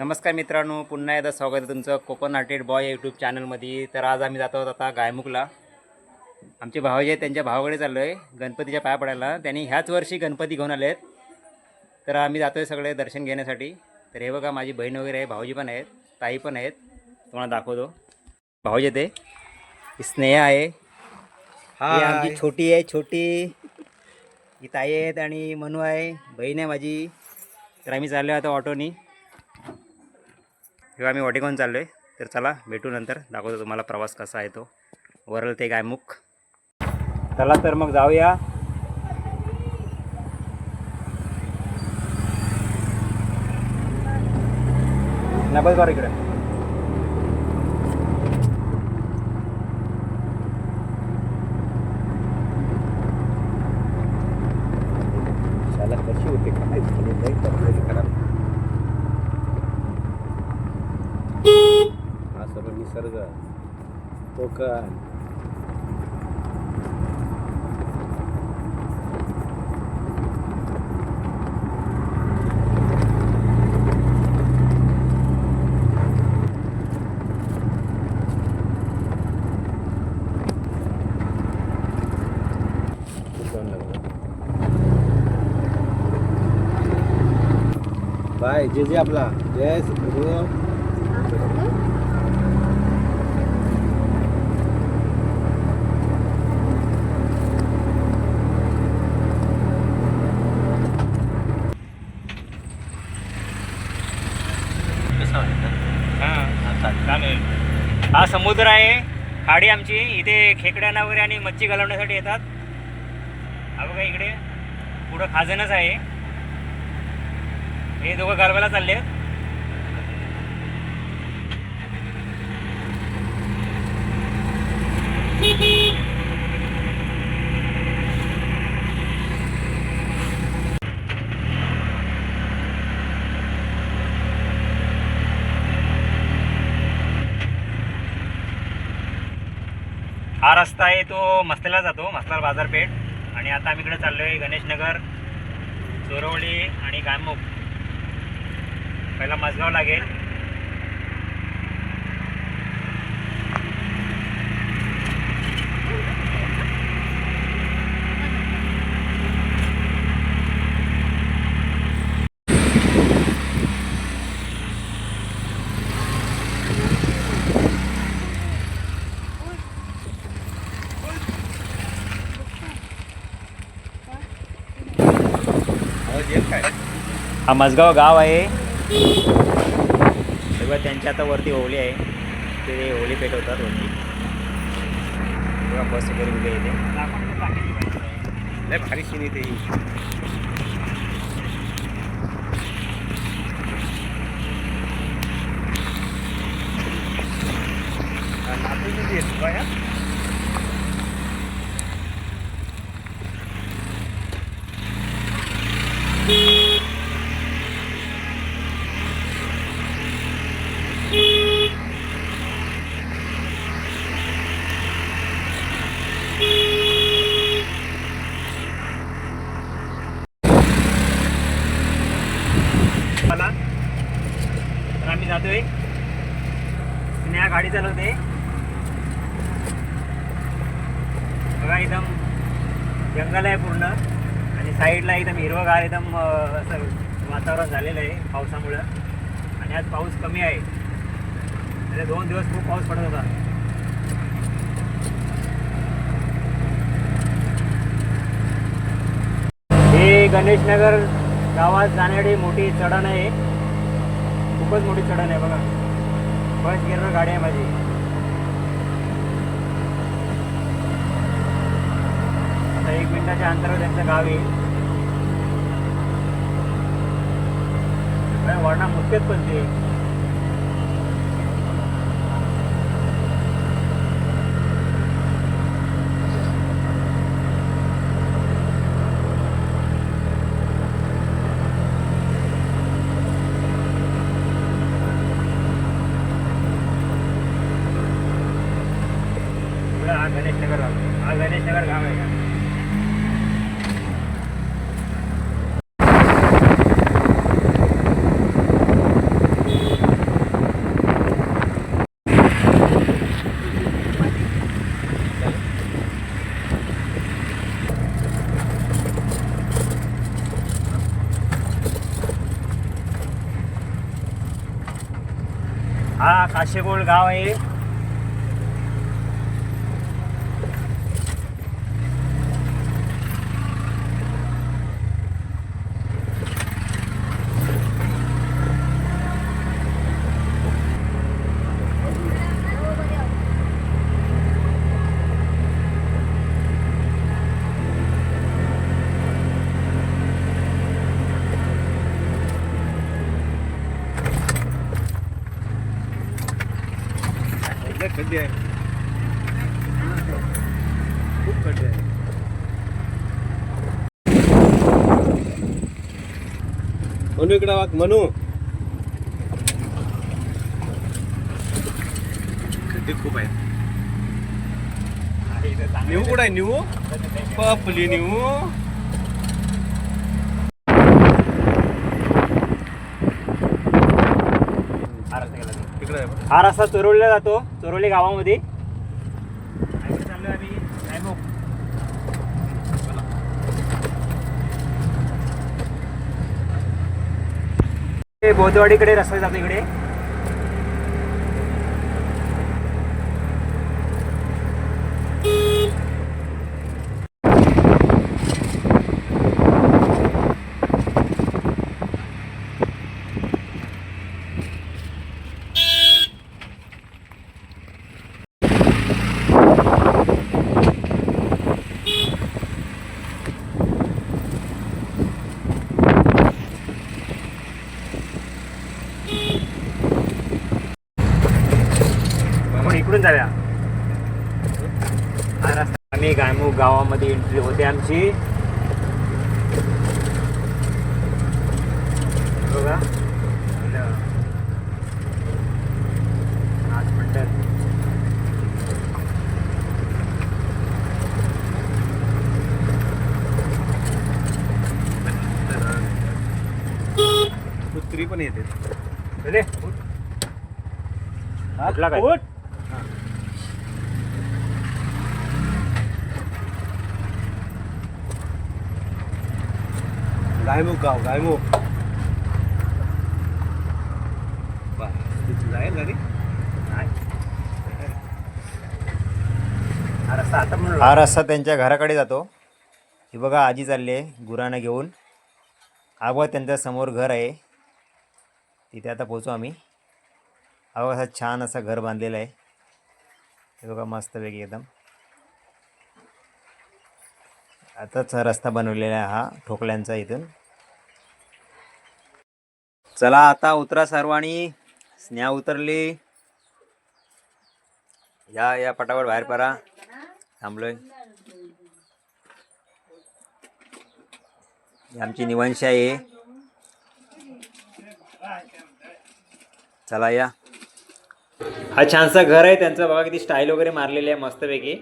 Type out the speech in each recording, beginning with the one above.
नमस्कार मित्रांनो पुन्हा एकदा स्वागत आहे तुमचं कोकणाटेड बॉय यूट्यूब चॅनलमध्ये तर आज आम्ही जातो आहोत आता गायमुखला. आमचे भाऊ जे आहेत त्यांच्या भावाकडे चाललो आहे गणपतीच्या पाया पडायला. त्यांनी ह्याच वर्षी गणपती घेऊन आले आहेत तर आम्ही जातो आहे सगळे दर्शन घेण्यासाठी. तर हे बघा माझी बहीण वगैरे आहे भाऊजी पण आहेत ताई पण आहेत. तुम्हाला दाखवतो. भाऊजी ते. स्नेहा आहे. ही आमची छोटी आहे छोटी. ही ताई आहेत आणि मनू आहे. बहीण आहे माझी. तर आम्ही चाललो आहे आता ऑटोनी. किंवा आम्ही वाटेकून चाललो आहे तर चला भेटू नंतर. दाखवतो तुम्हाला प्रवास कसा आहे तो. वरल ते गायमुख. चला तर मग जाऊया. नबल इकडे शाला कशी होते काय झाली लई तब्येत खराब हा सर्व निसर्ग कोकण खूप छान लागलं. बाय जे जे आपला जय गुरु हां चालेल हा समुद्र आहे. खाडी आमची. इथे खेकड्यांना वगैरे आणि मच्छी घालवण्यासाठी येतात. हा बघा इकडे. पुढं खाजणच आहे. हे दोघं गारवायला चालले आहेत हा रस्ता आहे तो मस्तला जातो मस्तला बाजारपेठ. आणि आता आम्ही इकडे चाललो आहे गणेशनगर चोरवली आणि गायमुख. पहिला मजगाव लागेल. हा मजगाव गाव आहे. तेव्हा त्यांच्या आता वरती होळी आहे. ते होळी पेटवतात वरती. तेव्हा बस वगैरे उभे येते लय भारी सीन येते नातू किती आहेत बाया? मला तर आम्ही जातोय स्नेहा गाडी चालवते बघा एकदम जंगल आहे पूर्ण. आणि साईडला एकदम हिरवगार एकदम असं वातावरण झालेलं आहे पावसामुळं. आणि आज पाऊस कमी आहे. म्हणजे दोन दिवस खूप पाऊस पडत होता. हे गणेशनगर गावात जाण्यासाठी मोठी चढण आहे. खूपच मोठी चढण आहे बघा. बस गिरणं गाडी आहे माझी आता एक अंतरावर त्यांचं गाव येईल काय वळणा पण ते गणेशनगर गाव हा गणेशनगर गाव आहे का? हा काशेगोळ गाव आहे इकडे खड्डे आहे खूप खड्डे आहे मनू इकडे वाग मनू खड्डे खूप आहेत निवू कुठं आहे निवू पपली निवू तिकडे आहे बघ. हा रस्ता चोरवलीला जातो चोरवली गावामध्ये आणि आम्ही गायमुख. हे बोधवाडीकडे रस्ता जातो इकडे आपण इकडून जाऊया. हा आम्ही गायमुख गावामध्ये एंट्री होते आमची. बघा. आज म्हणतात. कुत्री पण येते. चले कुठला काय? उठ. गायमुख गाव गायमुख. बा, तिथे जाईल गाडी हा रस्ता त्यांच्या घराकडे जातो. ही बघा आजी चालली आहे गुरांना घेऊन. हा बघा त्यांच्यासमोर घर आहे. तिथे आता पोहोचू आम्ही. अहो असा छान असं घर बांधलेलं आहे. हे बघा मस्तपैकी एकदम. आताच हा रस्ता बनवलेला आहे हा ठोकल्यांचा इथून. चला आता उतरा सर्वांनी. स्नेहा उतरली. या या पटापट बाहेर पडा. थांबलोय. आमची निवंश आहे. चला या. हा छानसा घर आहे त्यांचं बघा किती स्टाईल वगैरे मारलेली आहे मस्तपैकी.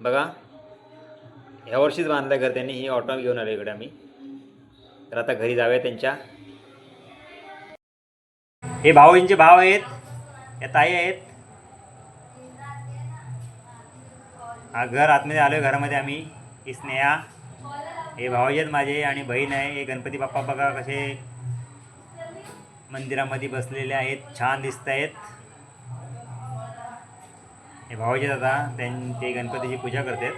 बघा. ह्या वर्षीच बांधलं घर त्यांनी ही ऑटो घेऊन आलो इकडे आम्ही. तर आता घरी जाऊया त्यांच्या. हे भाऊंचे भाव आहेत या ताई आहेत. हा घर आतमध्ये आलोय घरामध्ये आम्ही. ही स्नेहा हे भाऊजी आहेत माझे आणि बहीण आहे. हे गणपती बाप्पा बघा कसे मंदिरामध्ये बसलेले आहेत. छान दिसत आहेत. हे भाऊजी दादा त्यां ते गणपतीची पूजा करतात.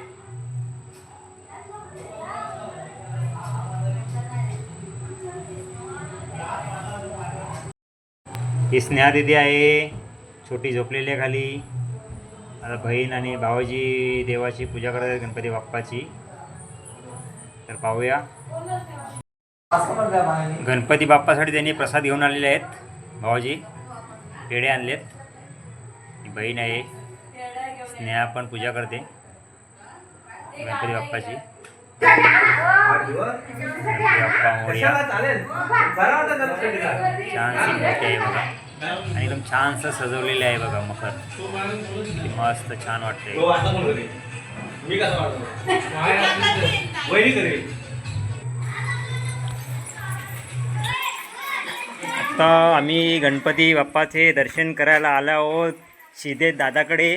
ही स्नेहा दिदी आहे. छोटी झोपलेली आहे खाली. आता बहीण आणि भावाजी देवाची पूजा करत आहेत गणपती बाप्पाची. तर पाहूया. गणपती बाप्पासाठी त्यांनी प्रसाद घेऊन आलेले आहेत. भावाजी पेढे आणलेत. ही बहीण आहे. स्नेहा पण पूजा करते. गणपती बाप्पाची. छानशी मूर्ती आहे बघा. आणि एकदम छानसं सजवलेलं आहे बघा मकर मस्त छान वाटतंय. मी कसं वाटतो? आता आम्ही गणपती बाप्पाचे दर्शन करायला आलो आहोत. शिदे दादाकडे.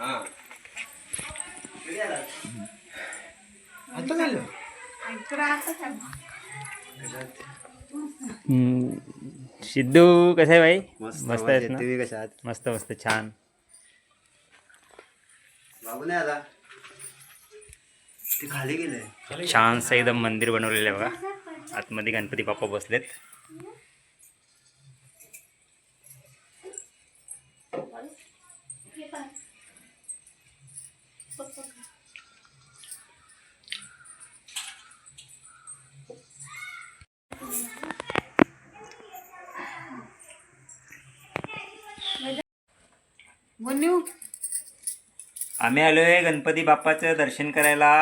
हा सिद्धू कसं आहे भाई? मस्त मस्त मस्त मस्त छान. बाबू नाही आला. ते खाली गेले. छानसं एकदम मंदिर बनवलेलं आहे बघा. आतमध्ये गणपती बाप्पा बसलेत. बनू आम्ही आलोय गणपती बाप्पाचं दर्शन करायला.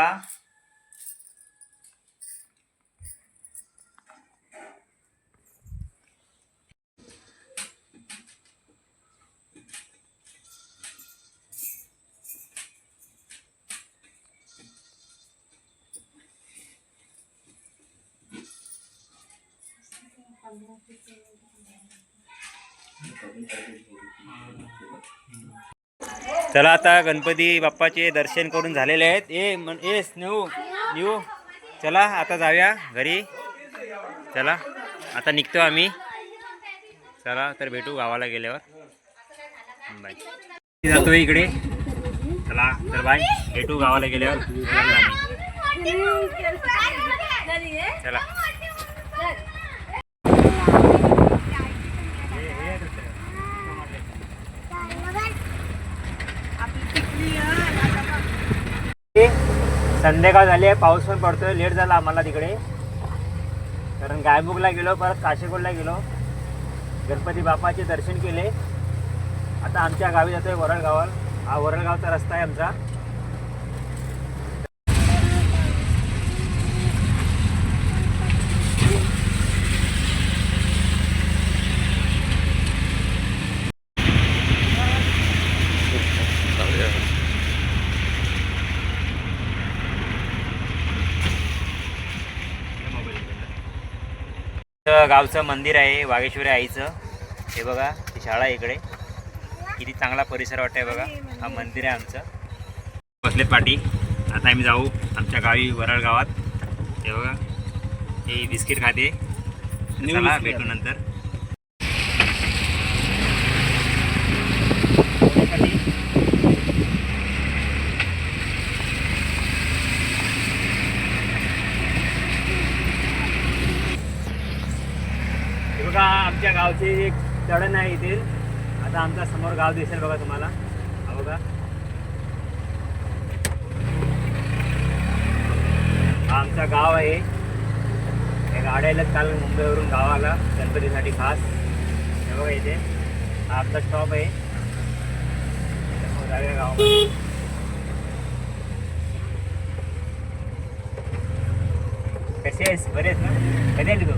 चला आता गणपती बाप्पाचे दर्शन करून झालेले आहेत. ए मन ए स्नेहू निऊ चला आता जाऊया घरी. चला आता निघतो आम्ही. चला तर भेटू गावाला गेल्यावर. बाय. जातो इकडे. चला तर बाय. भेटू गावाला गेल्यावर. चला. संध्याकाळ झाली आहे पाऊस पण पडतोय लेट झाला आम्हाला तिकडे. कारण गायमुखला गेलो परत काशेकोटला गेलो. गणपती बापाचे दर्शन केले. आता आमच्या गावी जातोय वरळ हा वरळगावचा रस्ता आहे आमचा. गावचं मंदिर आहे वागेश्वरी आईचं. हे बघा ही शाळा आहे इकडे. किती चांगला परिसर वाटतंय बघा. हा मंदिर आहे आमचं. बसलेत पाठी आता आम्ही जाऊ आमच्या गावी वराळ गावात. हे बघा. हे बिस्किट खाते. भेटू नंतर हे बघा आमच्या गावचे एक चढण आहे इथे. आता आमचा समोर गाव दिसेल बघा तुम्हाला. हा बघा. हा आमचा गाव आहे. या गाड्याला काल मुंबईवरून गावाला गणपतीसाठी खास. हे बघा इथे. हा स्टॉप आहे. गाव. कसे आहेस? बरेच ना? कधी आली तू?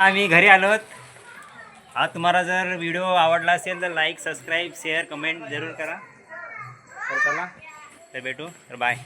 आम्ही घरी आलोत. हा तुम्हाला जर व्हिडिओ आवडला असेल तर लाईक सबस्क्राईब शेअर कमेंट जरूर करा. तर चला तर भेटू. तर बाय